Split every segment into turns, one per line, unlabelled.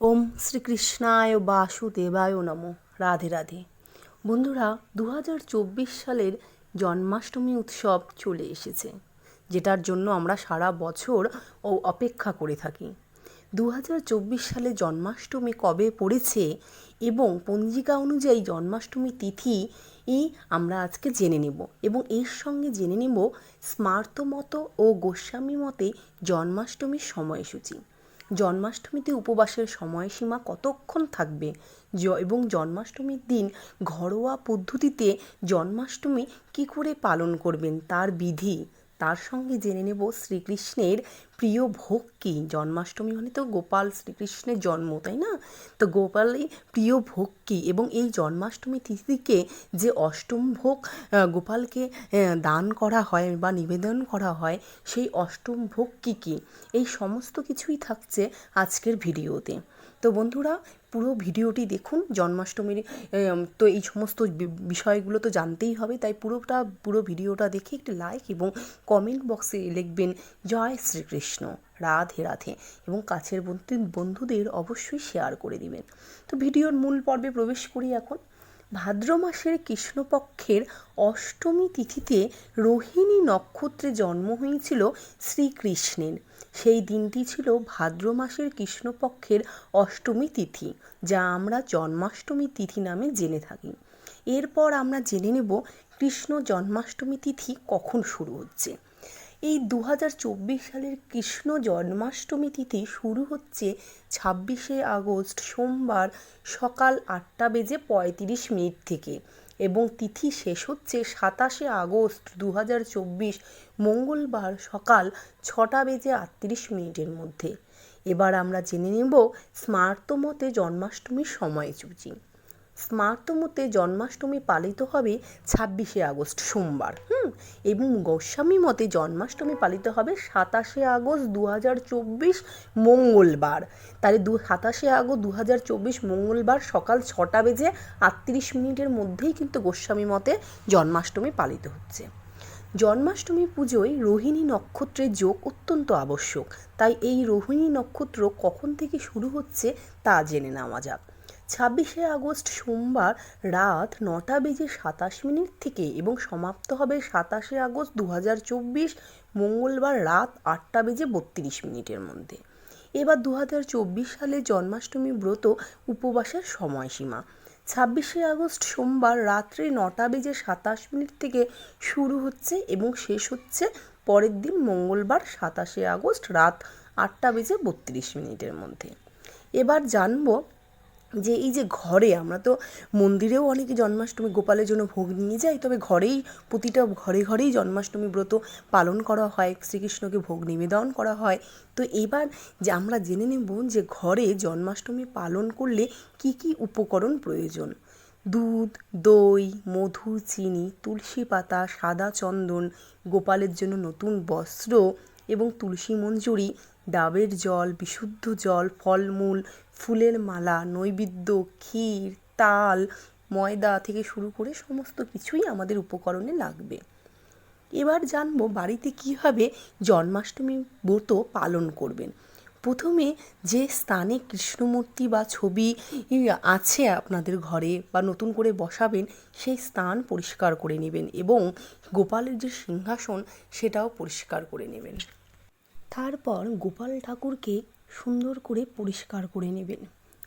ওম শ্রীকৃষ্ণায় বাসুদেবায় নমো। রাধে রাধে। বন্ধুরা দু হাজার চব্বিশ সালের জন্মাষ্টমী উৎসব চলে এসেছে, যেটার জন্য আমরা সারা বছর ও অপেক্ষা করে থাকি। দু হাজার চব্বিশ সালে জন্মাষ্টমী কবে পড়েছে এবং পঞ্জিকা অনুযায়ী জন্মাষ্টমী তিথি ই আমরা আজকে জেনে নেব এবং এর সঙ্গে জেনে নেব স্মার্ত মত ও গোস্বামী মতে জন্মাষ্টমীর সময়সূচি। জন্মাষ্টমীতে উপবাসের সময়সীমা কতক্ষণ থাকবে? জ এবং জন্মাষ্টমীর দিন ঘরোয়া পদ্ধতিতে জন্মাষ্টমী কী করে পালন করবেন? তার বিধি তার সঙ্গে জেনে নেব শ্রীকৃষ্ণের প্রিয় ভোগ কী। জন্মাষ্টমী মানে তো গোপাল শ্রীকৃষ্ণের জন্ম, তাই না? তো গোপালের প্রিয় ভোগ কী? এবং এই জন্মাষ্টমী তিথিকে যে অষ্টম ভোগ গোপালকে দান করা হয় বা নিবেদন করা হয়, সেই অষ্টম ভোগ কী কী? এই সমস্ত কিছুই থাকছে আজকের ভিডিওতে। তো বন্ধুরা, পুরো ভিডিওটি দেখুন, জন্মাষ্টমীর তো এই সমস্ত বিষয়গুলো তো জানতেই হবে, তাই পুরোটা, পুরো ভিডিওটা দেখে একটি লাইক এবং কমেন্ট বক্সে লিখবেন, জয় শ্রীকৃষ্ণ, রাধে রাধে এবং কাছের বন্ধু, বন্ধুদের অবশ্যই শেয়ার করে দিবেন। তো ভিডিওর মূল পর্বে প্রবেশ করি এখন। ভাদ্র মাসের কৃষ্ণপক্ষের অষ্টমী তিথিতে রোহিণী নক্ষত্রে জন্ম হয়েছিল শ্রীকৃষ্ণের। সেই দিনটি ছিল ভাদ্র মাসের কৃষ্ণপক্ষের অষ্টমী তিথি, যা আমরা জন্মাষ্টমী তিথি নামে জেনে থাকি। এরপর আমরা জেনে নেব কৃষ্ণ জন্মাষ্টমী তিথি কখন শুরু হচ্ছে। এই দু সালের কৃষ্ণ জন্মাষ্টমী তিথি শুরু হচ্ছে ছাব্বিশে আগস্ট সোমবার সকাল আটটা বেজে পঁয়ত্রিশ মিনিট থেকে। এবং তিথি শেষ হচ্ছে সাতাশে আগস্ট দু হাজার চব্বিশ মঙ্গলবার সকাল ছটা বেজে আটত্রিশ মিনিটের মধ্যে। এবার আমরা জেনে নেব স্মার্ত মতে জন্মাষ্টমীর সময়সূচি। স্মার্ত মতে জন্মাষ্টমী পালিত হবে ছাব্বিশে আগস্ট, সোমবার। হুম, এবং গোস্বামী মতে জন্মাষ্টমী পালিত হবে সাতাশে আগস্ট দু হাজার চব্বিশ মঙ্গলবার। তাহলে দু, সাতাশে আগস্ট দু চব্বিশ মঙ্গলবার সকাল ছটা বেজে আটত্রিশ মিনিটের মধ্যেই কিন্তু গোস্বামী মতে জন্মাষ্টমী পালিত হচ্ছে। জন্মাষ্টমী পুজোয় রোহিণী নক্ষত্রের যোগ অত্যন্ত আবশ্যক। তাই এই রোহিণী নক্ষত্র কখন থেকে শুরু হচ্ছে তা জেনে নেওয়া যাক। ছাব্বিশে আগস্ট সোমবার রাত নটা বেজে সাতাশ মিনিট থেকে এবং সমাপ্ত হবে সাতাশে আগস্ট দু হাজার চব্বিশ মঙ্গলবার রাত আটটা বেজে বত্রিশ মিনিটের মধ্যে। এবার দু হাজার চব্বিশ সালে জন্মাষ্টমী ব্রত উপবাসের সময়সীমা। ছাব্বিশে আগস্ট সোমবার রাত্রি নটা বেজে সাতাশ মিনিট থেকে শুরু হচ্ছে এবং শেষ হচ্ছে পরের দিন মঙ্গলবার সাতাশে আগস্ট রাত আটটা বেজে বত্রিশ মিনিটের মধ্যে। এবার জানব যে এই যে ঘরে আমরা তো মন্দিরেও অনেকে জন্মাষ্টমী গোপালের জন্য ভোগ নিয়ে যাই, তবে ঘরেই প্রতিটা ঘরে ঘরেই জন্মাষ্টমী ব্রত পালন করা হয়, শ্রীকৃষ্ণকে ভোগ নিবেদন করা হয়। তো এবার যে আমরা জেনে নেব যে ঘরে জন্মাষ্টমী পালন করলে কি কি উপকরণ প্রয়োজন? দুধ, দই, মধু, চিনি, তুলসী পাতা, সাদা চন্দন, গোপালের জন্য নতুন বস্ত্র এবং তুলসী মঞ্জুরি ডাবের জল, বিশুদ্ধ জল, ফলমূল, ফুলের মালা, নৈবেদ্য, ক্ষীর, তাল, ময়দা থেকে শুরু করে সমস্ত কিছুই আমাদের উপকরণে লাগবে। এবার জানব বাড়িতে কীভাবে জন্মাষ্টমী ব্রত পালন করবেন। প্রথমে যে স্থানে কৃষ্ণমূর্তি বা ছবি আছে আপনাদের ঘরে বা নতুন করে বসাবেন, সেই স্থান পরিষ্কার করে নেবেন এবং গোপালের যে সিংহাসন, সেটাও পরিষ্কার করে নেবেন। তারপর গোপাল ঠাকুরকে সুন্দর করে পরিষ্কার করে নেবেন।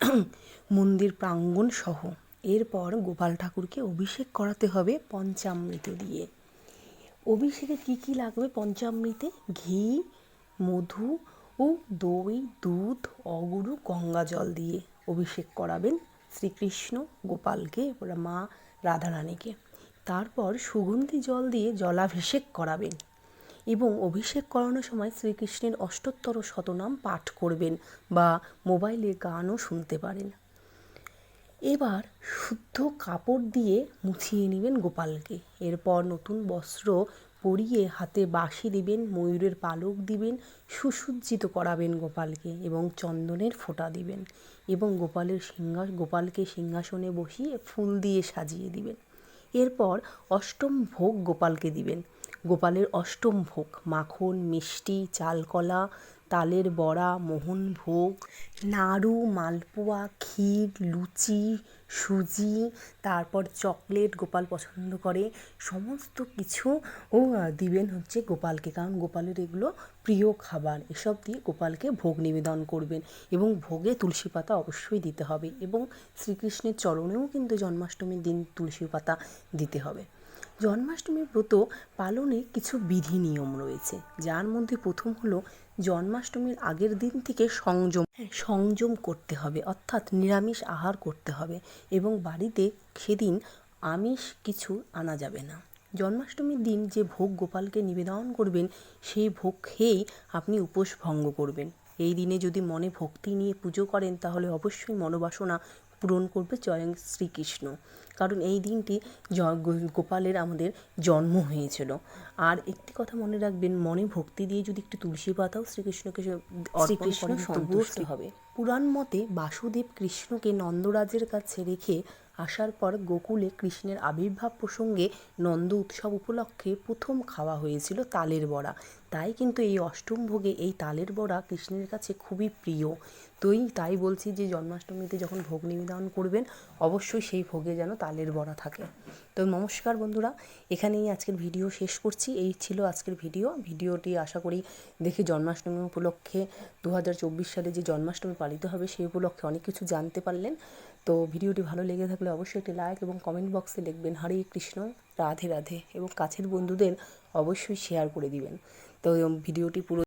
মন্দির প্রাঙ্গণ সহ। এরপর গোপাল ঠাকুরকে অভিষেক করাতে হবে পঞ্চামৃত দিয়ে। অভিষেকে কি কি লাগবে পঞ্চামৃতে? ঘি, মধু ও দই, দুধ অগুরু গঙ্গা জল দিয়ে অভিষেক করাবেন শ্রীকৃষ্ণ গোপালকে মা রাধারানীকে। তারপর সুগন্ধি জল দিয়ে জলাভিষেক করাবেন। এবং অভিষেক করানোর সময় শ্রীকৃষ্ণের অষ্টোত্তর শতনাম পাঠ করবেন বা মোবাইলে গানও শুনতে পারেন। এবার শুদ্ধ কাপড় দিয়ে মুছিয়ে নেবেন গোপালকে। এরপর নতুন বস্ত্র পরিয়ে হাতে বাঁশি দিবেন, ময়ূরের পালক দিবেন, সুসজ্জিত করাবেন গোপালকে এবং চন্দনের ফোঁটা দিবেন এবং গোপালের সিংহা, গোপালকে সিংহাসনে বসিয়ে ফুল দিয়ে সাজিয়ে দিবেন। এরপর অষ্টম ভোগ গোপালকে দিবেন। গোপালের অষ্টম ভোগ। মাখন, মিষ্টি, চালকলা, তালের বড়া মোহনভোগ নাড়ু, মালপোয়া, ক্ষীর, লুচি, সুজি, তারপর চকলেট গোপাল পছন্দ করে। সমস্ত কিছু ও দিবেন হচ্ছে গোপালকে, কারণ গোপালের এগুলো প্রিয় খাবার। এসব দিয়ে গোপালকে ভোগ নিবেদন করবেন এবং ভোগে তুলসী পাতা অবশ্যই দিতে হবে এবং শ্রীকৃষ্ণের চরণেও কিন্তু জন্মাষ্টমীর দিন তুলসী পাতা দিতে হবে। জন্মাষ্টমীর ব্রত পালনে কিছু বিধি নিয়ম রয়েছে যার মধ্যে প্রথম হলো জন্মাষ্টমীর আগের দিন থেকে সংযম হ্যাঁ, সংযম করতে হবে অর্থাৎ নিরামিষ আহার করতে হবে এবং বাড়িতে সেদিন আমিষ কিছু আনা যাবে না। জন্মাষ্টমীর দিন যে ভোগ গোপালকে নিবেদন করবেন সেই ভোগ খেয়েই আপনি উপোস ভঙ্গ করবেন। এই দিনে যদি মনে ভক্তি নিয়ে পুজো করেন তাহলে অবশ্যই মনোবাসনা পূরণ করবে স্বয়ং শ্রীকৃষ্ণ। কারণ এই দিনটি গোপালের আমাদের জন্ম হয়েছিল। আর একটি কথা মনে রাখবেন মনে ভক্তি দিয়ে যদি একটু তুলসী পাতাও শ্রীকৃষ্ণকে করেন সন্তুষ্ট হবে। পুরাণ মতে বাসুদেব কৃষ্ণকে নন্দরাজের কাছে রেখে আসার পর গোকুলে কৃষ্ণের আবির্ভাব প্রসঙ্গে নন্দ উৎসব উপলক্ষে প্রথম খাওয়া হয়েছিল তালের বড়া। তাই কিন্তু এই অষ্টম ভোগে এই তালের বড়া কৃষ্ণের কাছে খুবই প্রিয়। তোই তাই বলছি যে জন্মাষ্টমীতে যখন ভোগ নিবেদন করবেন, অবশ্যই সেই ভোগে যেন তালের বড়া থাকে। তো নমস্কার বন্ধুরা, এখানেই আজকের ভিডিও শেষ করছি। এই ছিল আজকের ভিডিও। ভিডিওটি আশা করি দেখে জন্মাষ্টমী উপলক্ষে দু হাজার চব্বিশ সালে যে জন্মাষ্টমী পালিত হবে সেই উপলক্ষে অনেক কিছু জানতে পারলেন। তো ভিডিওটি ভালো লেগে থাকলে অবশ্যই একটি লাইক এবং কমেন্ট বক্সে লিখবেন, হরে কৃষ্ণ, রাধে রাধে এবং কাছের বন্ধুদের অবশ্যই শেয়ার করে দিবেন। তো ভিডিওটি পুরো